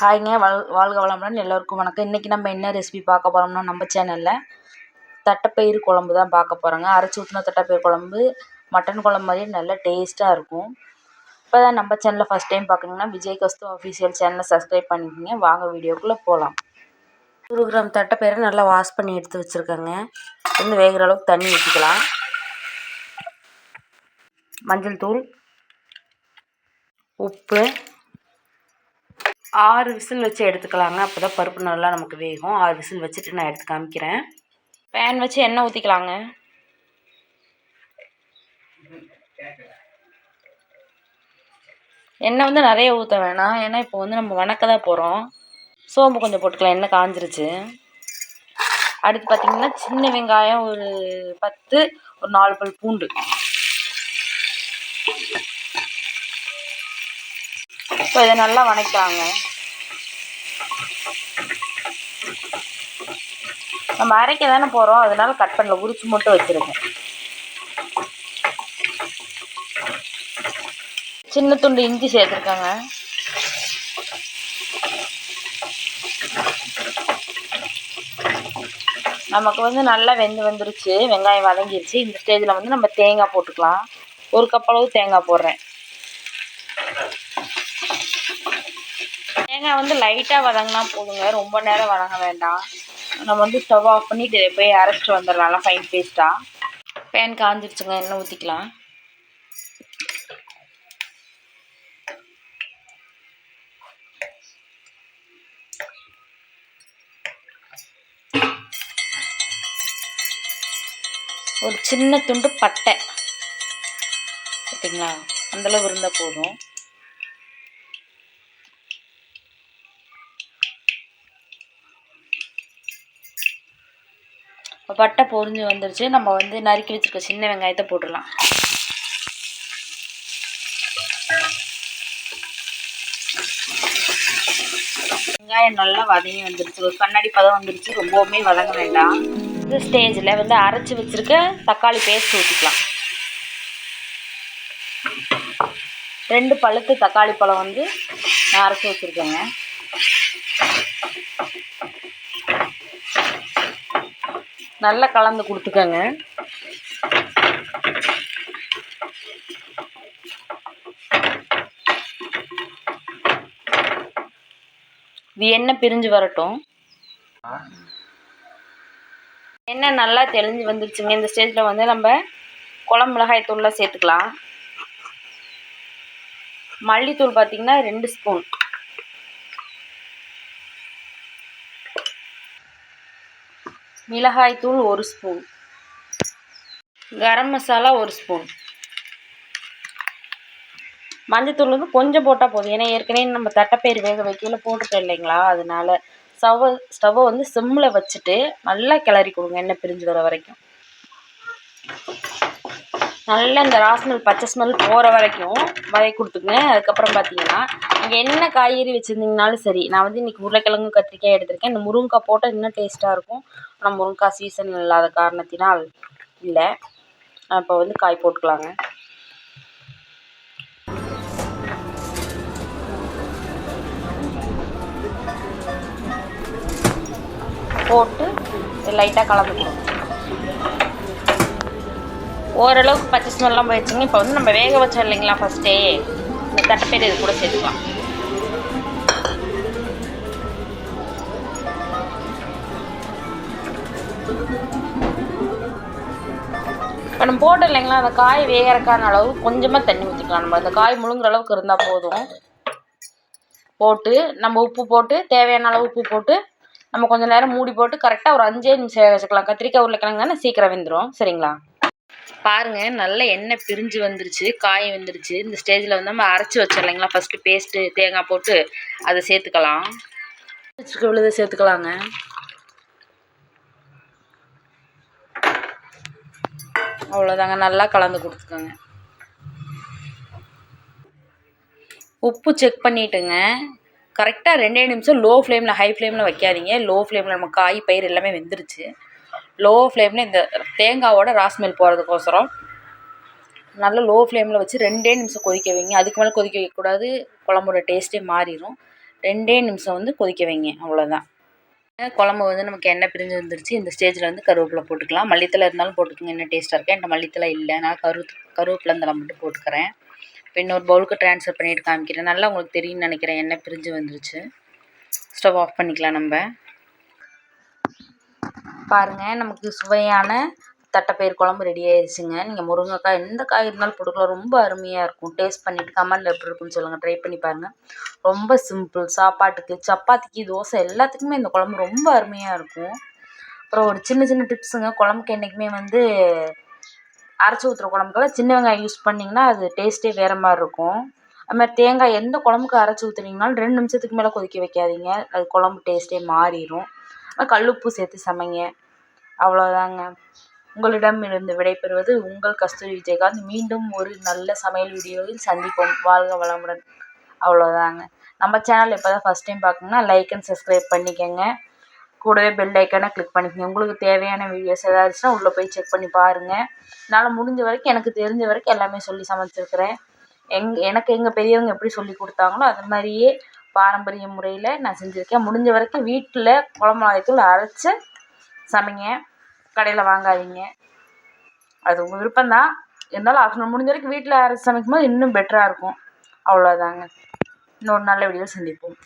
ஹாய்ங்க. வாழ் வாழ்க வளமுடன் எல்லோருக்கும் வணக்கம். இன்றைக்கி நம்ம என்ன ரெசிபி பார்க்க போகிறோம்னா நம்ம சேனலில் தட்டைப்பயிறு குழம்பு தான் பார்க்க போகிறோங்க அரைச்சி ஊற்றின தட்டைப்பயிறு குழம்பு மட்டன் குழம்பு மாதிரியே நல்ல டேஸ்ட்டாக இருக்கும். இப்போ தான் நம்ம சேனலில் ஃபஸ்ட் டைம் பார்க்குறீங்கன்னா விஜய் கஸ்து அஃபீஷியல் சேனலை சப்ஸ்கிரைப் பண்ணிக்கோங்க. வாங்க வீடியோக்குள்ளே போகலாம் நூறு கிராம் தட்டைப்பயிரை நல்லா வாஷ் பண்ணி எடுத்து வச்சுருக்கேங்க. இன்னும் வேகிற அளவுக்கு தண்ணி ஊற்றிக்கலாம் மஞ்சள் தூள் உப்பு ஆறு விசில் வச்சு எடுத்துக்கலாங்க. அப்போ தான் பருப்பு நல்லா நமக்கு வேகும். ஆறு விசில் வச்சுட்டு நான் எடுத்து காமிக்கிறேன். பேன் வச்சு எண்ணெய் ஊற்றிக்கலாங்க எண்ணெய் வந்து நிறைய ஊற்ற வேணாம். ஏன்னா இப்போ வந்து நம்ம வணக்க தான் போகிறோம் சோம்பு கொஞ்சம் போட்டுக்கலாம். எண்ணெய் காஞ்சிருச்சு. அடுத்து பார்த்திங்கன்னா சின்ன வெங்காயம் ஒரு பத்து ஒரு நாலு பல் பூண்டு. இப்போ இதை நல்லா வணக்கலாங்க. நம்ம அரைக்க தானே போகிறோம் அதனால கட் பண்ணல. உரிச்சு மட்டும் வச்சுருக்கேன் சின்ன துண்டு இஞ்சி சேர்த்துருக்காங்க. நமக்கு வந்து நல்லா வெந்து வந்துருச்சு. வெங்காயம் வதங்கிருச்சு. இந்த ஸ்டேஜில் வந்து நம்ம தேங்காய் போட்டுக்கலாம். ஒரு கப் அளவு தேங்காய் போடுறேன். தேங்காய் வந்து லைட்டாக வதங்கினா போதுங்க. ரொம்ப நேரம் வதங்க வேண்டாம். நம்ம வந்து ஸ்டவ் ஆஃப் பண்ணிட்டு போய் அரைச்சிட்டு வந்துடலாம். ஃபைன் பேஸ்ட்டாக பேன் காஞ்சிருச்சுங்க. எண்ணெய் ஊற்றிக்கலாம் ஒரு சின்ன துண்டு பட்டை. பார்த்தீங்களா அந்தளவு இருந்தால் போதும். பட்டை பொரிஞ்சு வந்துருச்சு. நம்ம வந்து நறுக்கி வச்சுருக்க சின்ன வெங்காயத்தை போட்டுடலாம். வெங்காயம் நல்லா வதங்கி வந்துருச்சு. ஒரு கண்ணாடி பதம் வந்துருச்சு. ரொம்பவுமே வதங்க வேண்டாம். இந்த ஸ்டேஜில் வந்து அரைச்சி வச்சுருக்க தக்காளி பேஸ்ட் ஊற்றிக்கலாம் ரெண்டு பழுத்து தக்காளி பழம் வந்து நான் அரைச்சி வச்சுருக்கேங்க. நல்லா கலந்து கொடுத்துக்கோங்க. இது எண்ணெய் பிரிஞ்சு வரட்டும். எண்ணெய் நல்லா தெளிஞ்சு வந்துருச்சுங்க. இந்த ஸ்டேஜில் வந்து நம்ம குழம்பு மிளகாய் தூளில் சேர்த்துக்கலாம். மல்லித்தூள் பார்த்திங்கன்னா ரெண்டு ஸ்பூன் மிளகாய்த்தூள் ஒரு ஸ்பூன். கரம் மசாலா ஒரு ஸ்பூன். மஞ்சத்தூள் வந்து கொஞ்சம் போட்டால் போதும். ஏன்னா ஏற்கனவே நம்ம தட்டைப்பயிர் வேக வைக்கல போட்டுட்டோம் இல்லைங்களா? அதனால ஸ்டவ் ஸ்டவ்வை வந்து சிம்மில் வச்சுட்டு நல்லா கிளறி கொடுங்க எண்ணெய் பிரிஞ்சு வர வரைக்கும். நல்லா இந்த ராஸ்மெல் பச்சை ஸ்மெல் போகிற வரைக்கும் வதக்கி கொடுத்துக்குங்க. அதுக்கப்புறம் பார்த்தீங்கன்னா நீங்கள் என்ன காய்கறி வச்சுருந்தீங்கனாலும் சரி நான் வந்து இன்றைக்கி உருளைக்கிழங்கு கத்திரிக்காய் எடுத்திருக்கேன். இந்த முருங்கைக்காய் போட்டால் இன்னும் டேஸ்ட்டாக இருக்கும். ஆனால் முருங்கைக்காய் சீசன் இல்லாத காரணத்தினால் இல்லை. அப்போ வந்து காய் போட்டுக்கலாங்க. போட்டு லைட்டாக கலந்துக்கணும். ஓரளவுக்கு பச்சை ஸ்மெல்லாம் போயிடுச்சுங்க. இப்போ வந்து நம்ம வேக வச்சோம் இல்லைங்களா ஃபஸ்ட்டே இந்த தட்டைப்பயிறு இது கூட சேர்த்துக்கலாம். இப்போ நம்ம போட்டோம் இல்லைங்களா அந்த காய் வேகிறக்கான அளவு கொஞ்சமாக தண்ணி ஊற்றிக்கலாம் நம்ம அந்த காய் முழுங்குற அளவுக்கு இருந்தால் போதும். போட்டு நம்ம உப்பு போட்டு தேவையான அளவு உப்பு போட்டு நம்ம கொஞ்சம் நேரம் மூடி போட்டு கரெக்டாக ஒரு அஞ்சே நிமிஷம் வச்சுக்கலாம். கத்திரிக்காய் உருளைக்கிழங்கு தானே சீக்கிரம் வெந்துடும் சரிங்களா? பாருங்கள் நல்ல எண்ணெய் பிரிஞ்சு வந்துருச்சு காய் வந்துருச்சு. இந்த ஸ்டேஜில் வந்து நம்ம அரைச்சி வச்சோம் இல்லைங்களா ஃபஸ்ட்டு பேஸ்ட்டு தேங்காய் போட்டு அதை சேர்த்துக்கலாம். வச்சுருக்க விழுதை சேர்த்துக்கலாங்க. அவ்வளோதாங்க நல்லா கலந்து கொடுத்துக்கோங்க. உப்பு செக் பண்ணிவிட்டுங்க கரெக்டாக ரெண்டே நிமிஷம் லோ ஃப்ளேமில் ஹை ஃப்ளேமில் வைக்காதீங்க. லோ ஃப்ளேமில் நம்ம காய் பயிர் எல்லாமே வெந்துருச்சு. லோ ஃப்ளேமில் இந்த தேங்காவோட ராஸ்மெல் போகிறதுக்கோசரம் நல்லா லோ ஃப்ளேமில் வச்சு ரெண்டே நிமிஷம் கொதிக்க வைங்க. அதுக்கு மேலே கொதிக்க வைக்கக்கூடாது. குழம்போட டேஸ்ட்டே மாறிடும் ரெண்டே நிமிஷம் வந்து கொதிக்க வைங்க. அவ்வளோதான் குழம்பு வந்து நமக்கு எண்ணெய் பிரிஞ்சு வந்துருச்சு. இந்த ஸ்டேஜில் வந்து கருவேப்பிலை போட்டுக்கலாம். மல்லித்தலை இருந்தாலும் போட்டுக்கோங்க. என்ன டேஸ்ட்டாக இருக்கேன் என்கிட்ட மல்லித்தலை இல்லை. நான் கரு கருவேப்பிலை தலை மட்டும் போட்டுக்கிறேன். இப்போ இன்னொரு பவுலுக்கு ட்ரான்ஸ்ஃபர் பண்ணிட்டு காமிக்கிறேன். நல்லா உங்களுக்கு தெரியும்னு நினைக்கிறேன். எண்ணெய் பிரிஞ்சு வந்துருச்சு. ஸ்டவ் ஆஃப் பண்ணிக்கலாம் நம்ம. பாருங்கள் நமக்கு சுவையான தட்டைப்பயிர் குழம்பு ரெடி ஆயிடுச்சுங்க நீங்கள் முருங்கைக்காய் எந்த காய் இருந்தாலும் போட்டுக்கலாம். ரொம்ப அருமையாக இருக்கும். டேஸ்ட் பண்ணிவிட்டு கமெண்டில் எப்படி இருக்குன்னு சொல்லுங்கள் ட்ரை பண்ணி பாருங்கள் ரொம்ப சிம்பிள் சாப்பாட்டுக்கு சப்பாத்திக்கு தோசை எல்லாத்துக்குமே இந்த குழம்பு ரொம்ப அருமையாக இருக்கும். அப்புறம் ஒரு சின்ன சின்ன டிப்ஸுங்க குழம்புக்கு என்றைக்குமே வந்து அரைச்சி ஊற்றுற குழம்புக்கெல்லாம் சின்ன வெங்காயம் யூஸ் பண்ணிங்கன்னா அது டேஸ்ட்டே வேறு மாதிரி இருக்கும். அது மாதிரி தேங்காய் எந்த குழம்புக்கு அரைச்சி ஊற்றுனீங்கனாலும் ரெண்டு நிமிஷத்துக்கு மேலே கொதிக்க வைக்காதீங்க. அது குழம்பு டேஸ்ட்டே மாறிடும் கல்லுப்பு சேர்த்து சமைங்க. அவ்வளோதாங்க உங்களிடமிருந்து விடைபெறுவது உங்கள் கஸ்தூரி விஜயகாந்த். மீண்டும் ஒரு நல்ல சமையல் வீடியோவில் சந்திப்போம். வாழ்க வளமுடன். அவ்வளோதாங்க நம்ம சேனல் இப்போ தான் ஃபஸ்ட் டைம் பார்க்கணுன்னா லைக் அண்ட் சப்ஸ்கிரைப் பண்ணிக்கோங்க. கூடவே பெல் ஐக்கானை கிளிக் பண்ணிக்கோங்க. உங்களுக்கு தேவையான வீடியோஸ் ஏதாச்சுன்னா உள்ளே போய் செக் பண்ணி பாருங்கள் என்னால் முடிஞ்ச வரைக்கும் எனக்கு தெரிஞ்ச வரைக்கும் எல்லாமே சொல்லி சமைச்சிருக்கிறேன். எங் எனக்கு எங்கள் பெரியவங்க எப்படி சொல்லி கொடுத்தாங்களோ அது மாதிரியே பாரம்பரிய முறையில் நான் செஞ்சுருக்கேன். முடிஞ்ச வரைக்கும் வீட்டில் குழம்பு மிளகாய்த்தூள் அரைச்சி சமைங்க. கடையில் வாங்காதீங்க. அது உங்கள் விருப்பம்தான் இருந்தாலும் ஆப்ஷனல் முடிஞ்ச வரைக்கும் வீட்டில் அரைச்சி சமைக்கும் போது இன்னும் பெட்டராக இருக்கும். அவ்வளோதாங்க இன்னொரு நல்ல வீடியோ சந்திப்போம்.